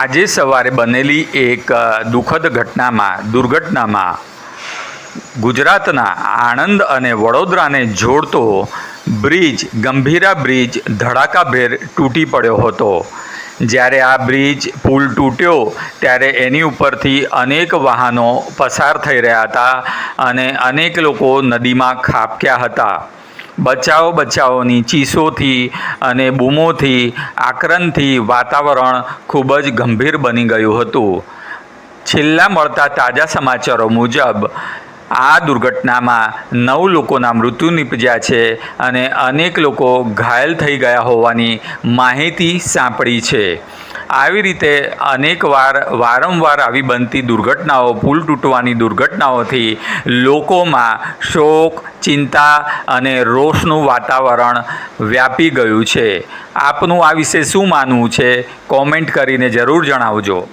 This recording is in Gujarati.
આજે સવારે બનેલી એક દુઃખદ ઘટનામાં, દુર્ઘટનામાં ગુજરાતના આણંદ અને વડોદરાને જોડતો બ્રિજ, ગંભીરા બ્રિજ ધડાકાભેર તૂટી પડ્યો હતો. જ્યારે આ બ્રિજ પુલ તૂટ્યો, ત્યારે એની ઉપરથી અનેક વાહનો પસાર થઈ રહ્યા હતા અને અનેક લોકો નદીમાં ખાબક્યા હતા. બચાવો બચાવોની ચીસોથી અને બૂમોથી આક્રંદથી વાતાવરણ ખૂબ જ ગંભીર બની ગયું હતું. છેલ્લા મળતા તાજા સમાચારો મુજબ, આ દુર્ઘટનામાં નવ લોકોના મૃત્યુ નીપજ્યા છે અને અનેક લોકો ઘાયલ થઈ ગયા હોવાની માહિતી સાંપડી છે. આવી રીતે અનેકવાર વારંવાર આવી બનતી દુર્ઘટનાઓ પુલ તૂટવાની દુર્ઘટનાઓથી લોકોમાં શોક, ચિંતા અને રોષનું વાતાવરણ વ્યાપી ગયું છે. આપનું આ વિશે શું માનવું છે? કોમેન્ટ કરીને જરૂર જણાવજો.